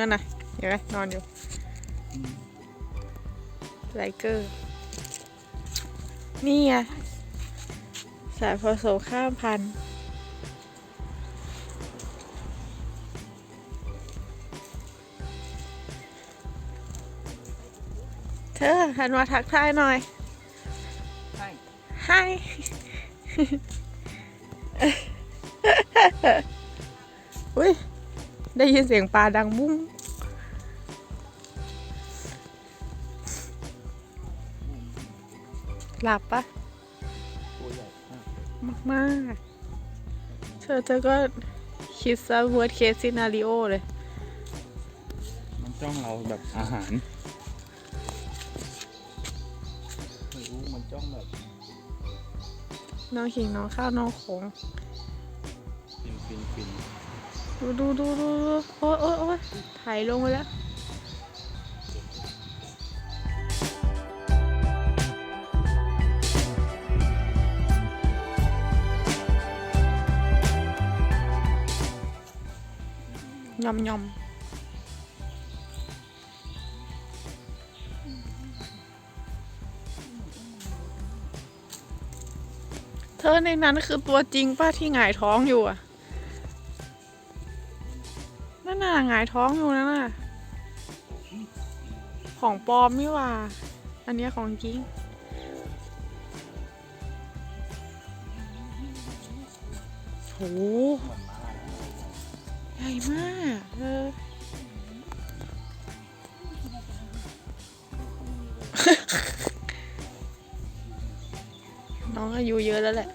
อยู่นั่นน่ะเห็นไหมนอนอยู่ไลเกอร์ นี่ไงสายผสมข้ามพันธุ์เธอหันมาทักทายหน่อยใช่ให้อุ้ยได้ยินเสียงปลาดังบุ้ง หลับปะตัวใหญ่มากมากๆเธอเธอก็คิดซะ worst case scenario เลย มันจ้องเราแบบอาหารไม่รู้มันจ้องแบบน้องขิงน้องข้าวน้องโขงฟินฟินฟินดูดูดูดูดูโอ้ยโอ้ยโอ้ยถ่ายลงไปแล้วำยำเธอในนั้นคือตัวจริงป้าที่หงายท้องอยู่อะ นั่นน่ะหงายท้องอยู่นั่นน่ะ ของปลอมนี่ว่า อันนี้ของจริงโห ใหญ่มากเออน้องอายุเยอะแล้วแหละ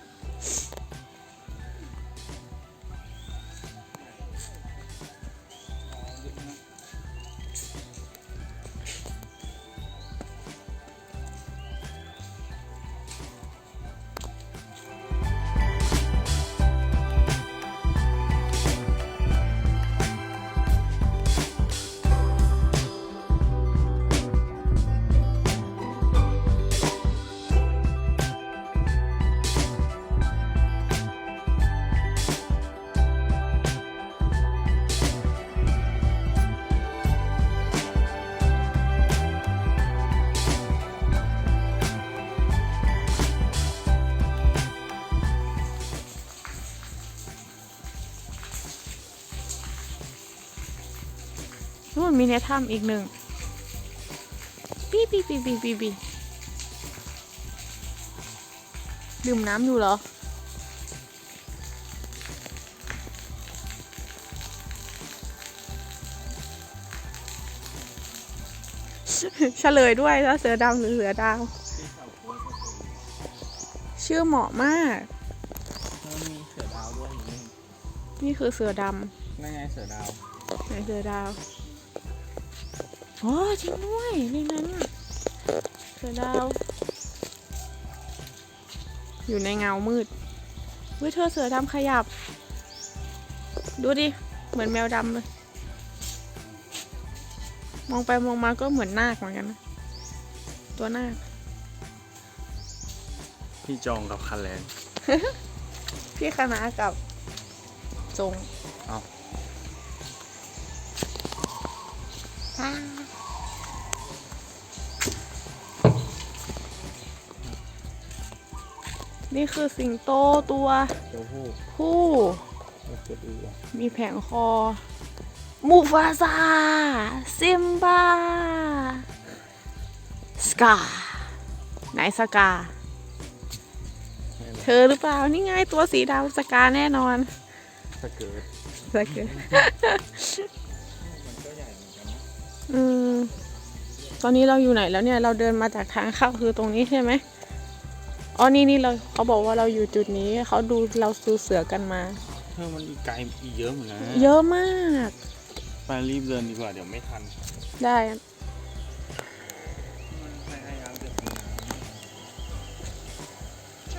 ในถ้ำอีกหนึ่งปีปีปีปีปีปีดื่มน้ำอยู่เหรอ เฉลยด้วยว่าเสือดำหรือเสือดาวที่เสาโค้งก็คือชื่อเหมาะมาก มันมีเสือดาวด้วยอย่างนี้นี่คือเสือดนั่นไงเสือดาวำไหนเสือดาว อ๋อจริงด้วยในนั้นน่ะเสือดาว อยู่ในเงามืดเว้ยเธอเสือดำขยับ ดูดิ เหมือนแมวดำเลย มองไปมองมาก็เหมือนนาคเหมือนกันนะตัวนาคพี่จองกับคันแลนพี่คณะกับจง เอาอ่ นี่คือสิงโตตัวเจ้าหู้ผู้เจ้าเกิดอีกอะมีแผงคอ มูฟาซาซิมบาสกาไหนสกาไม่เธอหรือเปล่า นี่ไงตัวสีดำสกาแน่นอนถ้าเกิดสกามันก็ใหญ่เหมือนกันนะอืมตอนนี้เราอยู่ไหนแล้วเนี่ย เราเดินมาจากทางเข้าคือตรงนี้ใช่ไหม อ๋อนี่นี่เราเขาบอกว่าเราอยู่จุดนี้เขาดูเราดูเสือกันมาเธอมันอีกไกลอีกเยอะเหมือนกันนะเยอะมาก ไปรีบเดินดีกว่าเดี๋ยวไม่ทันได้มันพยายามจะกินน้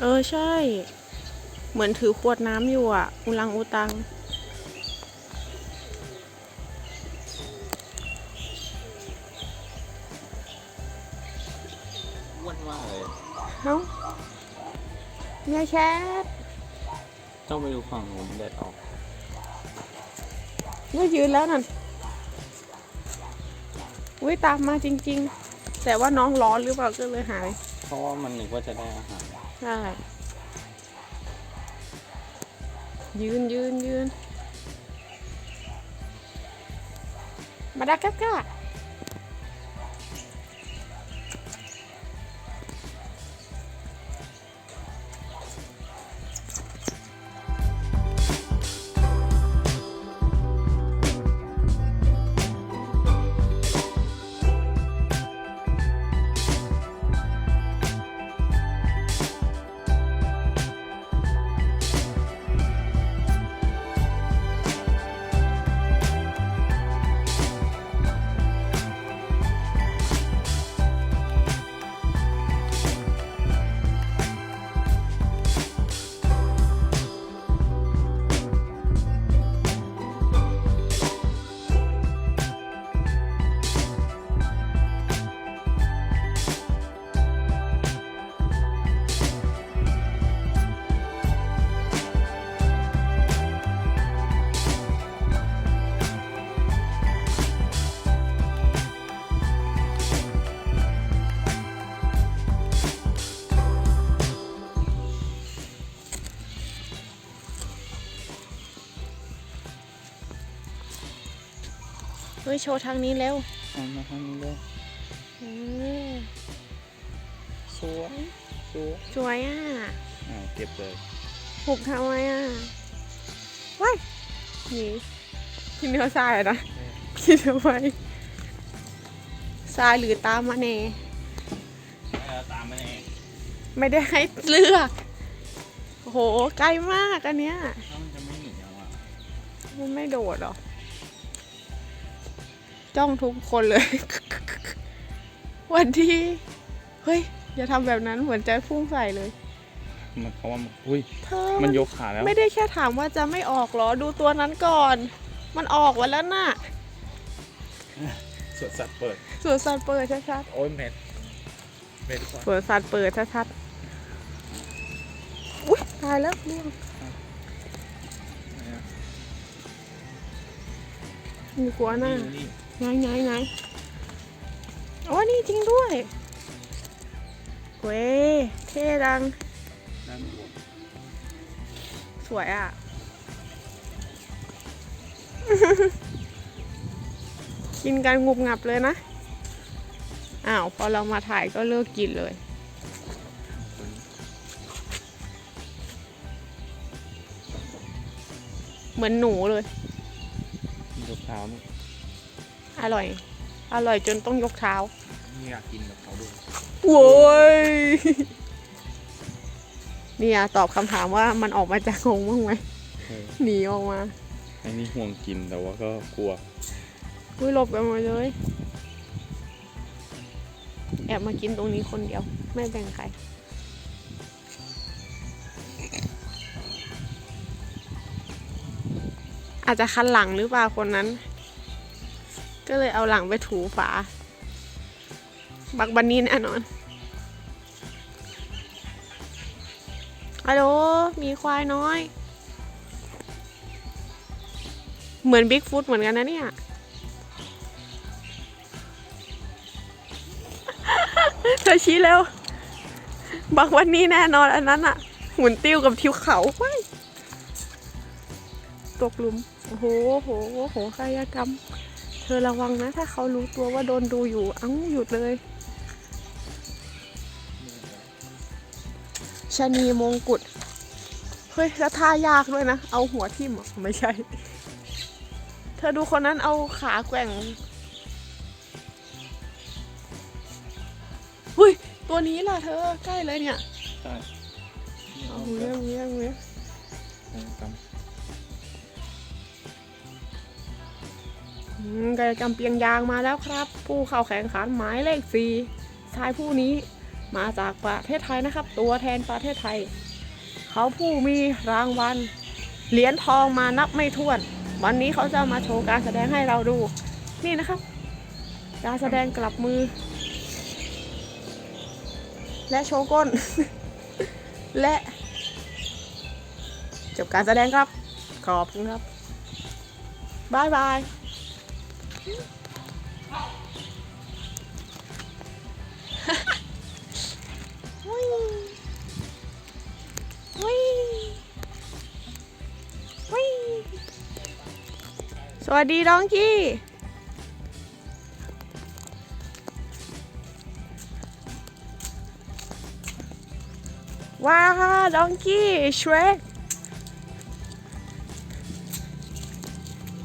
เออใช่ เหมือนถือขวดน้ำอยู่อะ อุลังอุตัง เมียแคทต้องไปดูฝั่งนู้นแดดออกไม่ยืนแล้วนั่นอุ้ยตามมาจริง ๆ แต่ว่าน้องร้อนหรือเปล่าก็เลยหาย เพราะว่ามันนึกว่าจะได้อาหารใช่ ยืนยืนยืน มาดักกักก ยโชว์ทางนี้เร็วเอามาทางนี้เลยอืมสวยสวยสวยอะอ่าเก็บเลยหุบทำไมอะว้ายนี่พี่เนื้อทรายอะนะคิดทำไมทรายหรือตามมาเนแล้วตามมาเองไม่ได้ให้เลือกโอ้โหไกลมากอันเนี้ยถ้ามันจะไม่หนีเอาอะมันไม่โดดหรอ จ้องทุกคนเลย วันที่ เฮ้ย อย่าทำแบบนั้นเหมือนใจพุ่งใส่เลย มันเพราะว่ามันอุ้ย เธอมันยกขาแล้ว ไม่ได้แค่ถามว่าจะไม่ออกเหรอ ดูตัวนั้นก่อน มันออกมาแล้วน่ะสวนสัตว์เปิด สวนสัตว์เปิดชัดโอ้ยเม็ดเม็ดก่อนๆสวนสัตว์เปิดชัดๆอุ้ยตายแล้วล่วงมีกลัวหน้า นี่ ไงไงไงโอ้นี่จริงด้วยเว้ยเท่ดัง สวยอะ กินกันงุบงับเลยนะ อ้าว พอเรามาถ่ายก็เลิกกินเลยเหมือนหนูเลยยกเท้านี่ อร่อย อร่อยจนต้องยกเท้านี่อยากกินกับเขาด้วยโว้ยเนี่ยตอบคำถามว่ามันออกมาจากกรงบ้างไหมเออหนีออกมาไอ้นี่ห่วงกินแต่ว่าก็กลัวอุ้ยหลบกันหมดเลย แอบมากินตรงนี้คนเดียว ไม่แบ่งใครอาจจะคันหลังหรือเปล่าคนนั้น ก็เลยเอาหลังไปถูฝา บักบันนี่แน่นอนฮัลโหลมีควายน้อย เหมือนบิ๊กฟุตเหมือนกันนะเนี่ย เธอชี้แล้วบักวันนี้แน่นอนอันนั้นอะหมุนติ้วกับทิวเขาไปตกหลุม โอ้โหโหโอ้โหกายกรรม เธอระวังนะ ถ้าเขารู้ตัวว่าโดนดูอยู่ เอ้าหยุดเลยชะนีมงกุฎ เฮ้ย แล้วท่ายากด้วยนะ เอาหัวทิ่มเหรอไม่ใช่ เธอดูคนนั้นเอาขาแกว่งเฮ้ย ตัวนี้ล่ะเธอ ใกล้เลยเนี่ยใช่เอาเงี้ยเงี้ยเงี้ยก กายกรรมเปียงยางมาแล้วครับ ผู้เข้าแข่งขันหมายเลขสี่ชายผู้นี้มาจากประเทศไทยนะครับ ตัวแทนประเทศไทย เขาผู้มีรางวัลเหรียญทองมานับไม่ถ้วน วันนี้เขาจะมาโชว์การแสดงให้เราดู นี่นะครับ การแสดงกลับมือ และโชว์ก้น และ จบการแสดงครับ ขอบคุณครับบายบาย สวัสดีดองกี้ ว้าดองกี้เชรค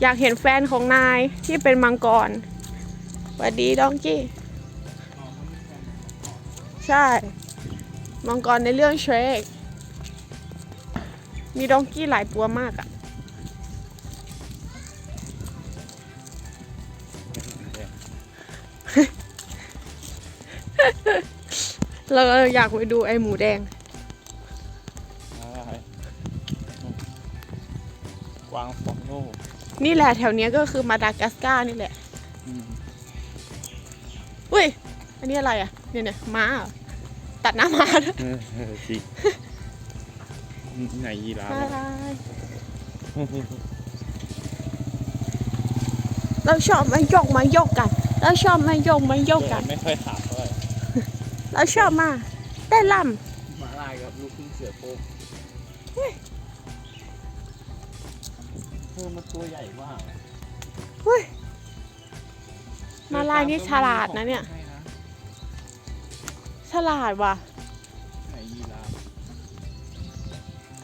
อยากเห็นแฟนของนายที่เป็นมังกรสวัสดีดองกี้ ใช่ มังกรในเรื่องเชรกมีดองกี้หลายตัวมากอะเราอยากไปดูไอหมูแดงกวางฟ นี่แหละแถวเนี้ยก็คือมาดากัสการ์นี่แหละอืมอุ้ย อันนี้อะไรอะ เนี่ยเนี่ยม้าเหรอตัดหน้าม้าด้วยเออเออจริงไหนยีราฟอะไรอะเราชอบมันโยกมันโยกกัน เราชอบมันโยกมันโยกกัน ไม่ค่อยขาดเท่าไหร่เราชอบมากเต้นรหมาลายกับลูกครึ่งเสือโคร่งเออมันตัวใหญ่มากำอุ้ยมาลายนี่ฉลาดนะเนี่ย ใช่นะฉลาดว่ะไหนยีราฟ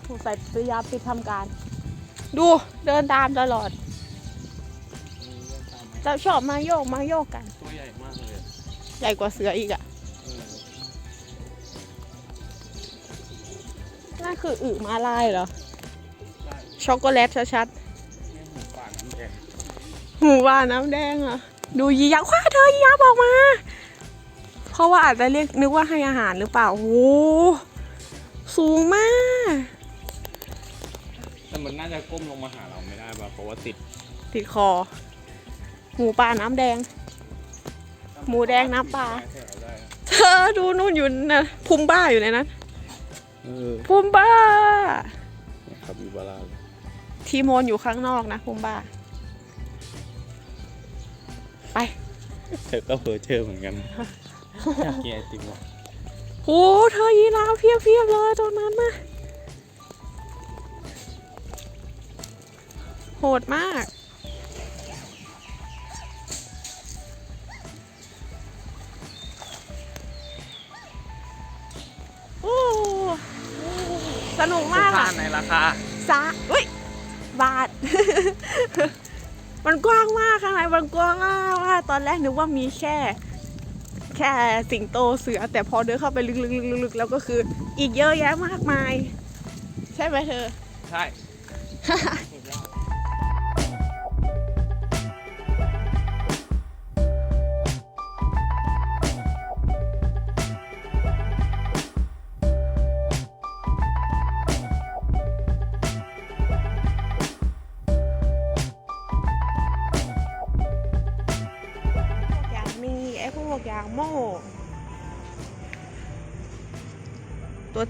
สงสัยพยายามปิดทำการ ดูเดินตามตลอดเออเดินตามไหมเราชอบมาโยกมาโยกกัน ตัวใหญ่มากเลยอะใหญ่กว่าเสืออีกอะเออนั่นคืออึมาลายเหรอใช่ช็อกโกแลตชัด หมูว่าน้ำแดงเหรอะ ดูยียักษ์ว้าเธอยียักษ์ออกมา เพราะว่าอาจจะเรียกนึกว่าให้อาหารหรือเปล่าโอ้โหสูงมาก แต่มันน่าจะก้มลงมาหาเราไม่ได้ป่ะเพราะว่าติดติดคอ หมูป่าน้ำแดง หมูแดงน้ำปลาแค่เราได้นะเธอดูนู่นอยู่นะพุมบ้าอยู่ในนั้นเออพุมบ้าเนี่ยครับอยู่บาลาเลยทีโมนอยู่ข้างนอกนะพุมบ้า เธอก็เพอเจอเหมือนกันอยากกินไอติมว่ะโอ้เธอยีราฟเพียบเพียบๆเลยตรงนั้นนะโหดมาก โอ้สนุกมากค่าอะในราคาซาอุ้ย บาท มันกว้างมากข้างในมันกว้างมากตอนแรกนึกว่ามีแค่ แค่สิงโตเสือ แต่พอเดินเข้าไปลึกๆๆๆแล้วก็คือ อีกเยอะแยะมากมาย ใช่ไหมเธอ ใช่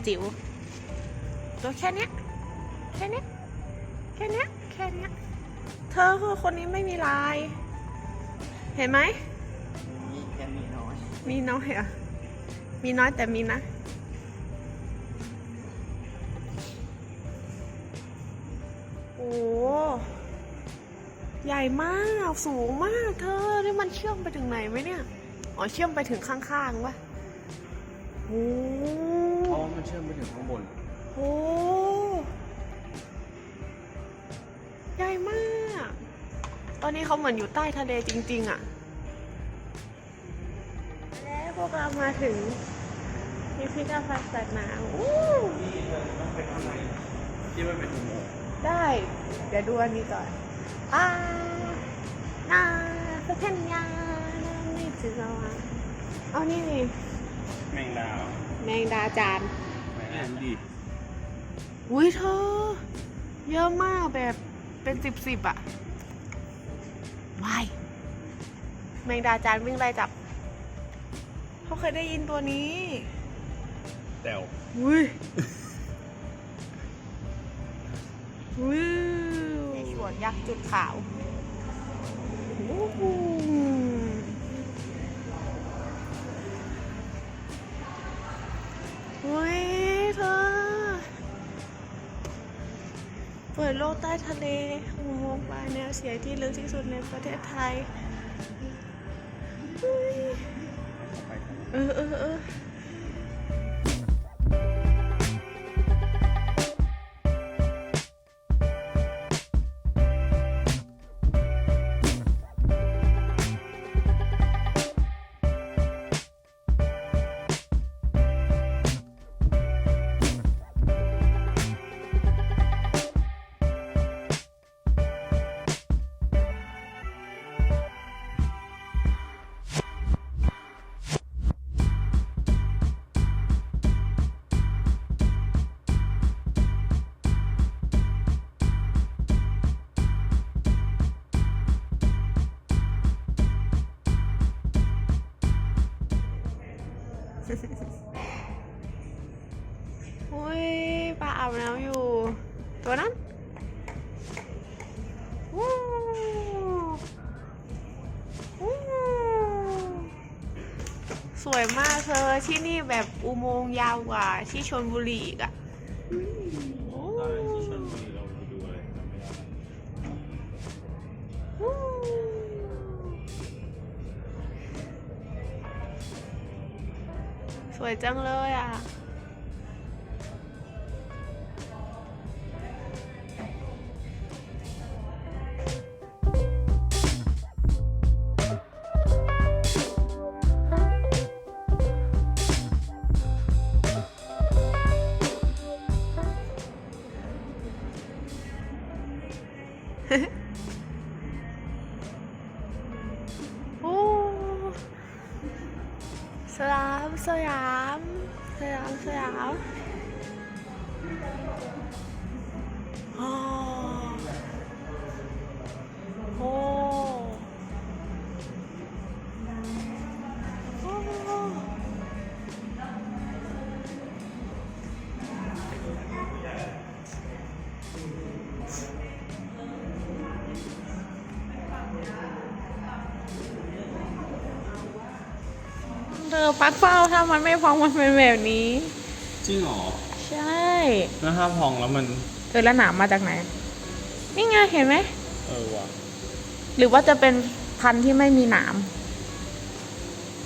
จิ๋วตัวแค่เนี้ยแค่เนี้ยแค่เนี้ยแค่เนี้ยเธอคือคนนี้ไม่มีลาย เห็นไหมมีแค่มีน้อยมีน้อยเหรอะมีน้อยแต่มีนะโอ้ใหญ่มากสูงมากเธอนี่มันเชื่อมไปถึงไหนไหมเนี่ย อ๋อเชื่อมไปถึงข้างๆวะโอ้เพ ราะว่ามันเชื่อมไปถึงข้างบนโหใหญ่มาก ตอนนี้เขาเหมือนอยู่ใต้ทะเลจริง ๆ อะ แล้วพวกเรามาถึงพิพิธภัณฑ์สัตว์น้ำอู้ที่มันเป็นอุโมงค์ได้ เดี๋ยวดูอันนี้ก่อนอ่านาสเทนยานานี่จือวาเอานี่นี่แมงดาเหรอ แมงดาจานแมงดาดูดิอุ้ยเธอ เยอะมากแบบเป็นสิบสิบอะวายแมงดาจานวิ่งไล่จับเขาเคยได้ยินตัวนี้ แต้วอุ้ยวิวในสวนยักษ์จุดขาวโอ้โห เปิดโลกใต้ทะเลอุโมงค์ปลายแนวเสียที่ลึกที่สุดในประเทศไทย เออเออเออ อาบน้ำอยู่ ตัวนั้นวู้วู้สวยมากเธอที่นี่แบบอุโมงค์ยาวกว่าที่ชนบุรีอีกอะตอนที่ชลบุรีเราดูอะไรจำไม่ได้สวยจังเลยอะามสยามสยามอ๋อโอ้ ปักเป้าถ้ามันไม่พองมันเป็นแบบนี้ จริงเหรอใช่แล้วถ้าพองแล้วมัน เออแล้วหนามมาจากไหน นี่ไงเห็นไหม เออว่ะหรือว่าจะเป็นพันธุ์ที่ไม่มีหนาม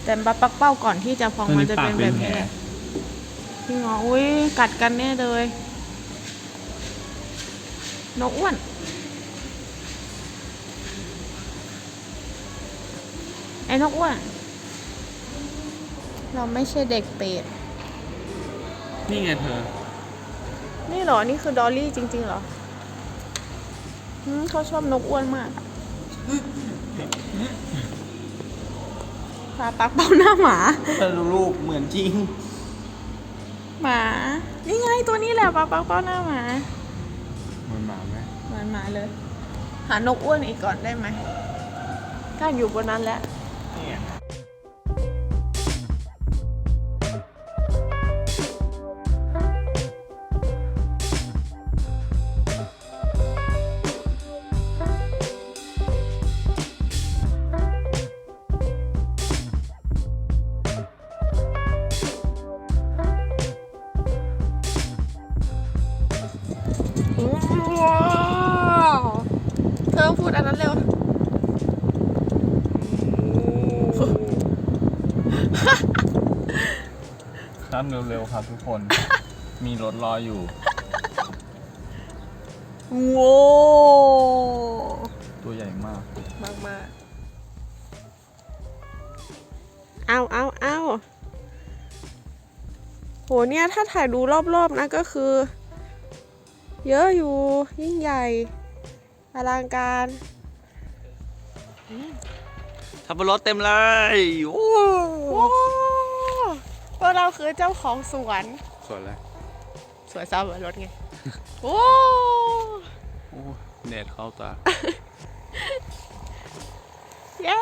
แต่ปลาปักเป้าก่อนที่จะพองมันจะเป็นแบบนี้แหละพี่งออุ้ยกัดกันแน่เลยนกอ้วนไอ้นกอ้วน เราไม่ใช่เด็กเป็ดนี่ไงเธอ นี่เหรอ นี่คือดอลลี่จริง ๆ เหรออืมเขาชอบนกอ้วนมากอะปลาปักเป้าหน้าหมา เธอดูรูปเหมือนจริง หมา นี่ไงตัวนี้แหละปลาปักเป้าหน้าหมา เหมือนหมาไหมเหมือนหมาเลย หานกอ้วนอีกก่อนได้ไหมถ้าอยู่บนนั้นแล้ว นี่ไง เร็วๆครับทุกคน มีรถรออยู่ โว้ตัวใหญ่มาก มากมากเอาเอาเอาโหเนี่ยถ้าถ่ายดูรอบๆนะก็คือ เยอะอยู่ยิ่งใหญ่อลังการทับปะรดเต็มเลยโอ้ว้าว พวกเราคือเจ้าของสวน สวยเลยสวนสับปะรดไง โอ้โอ้เน็ตเข้าตา เย้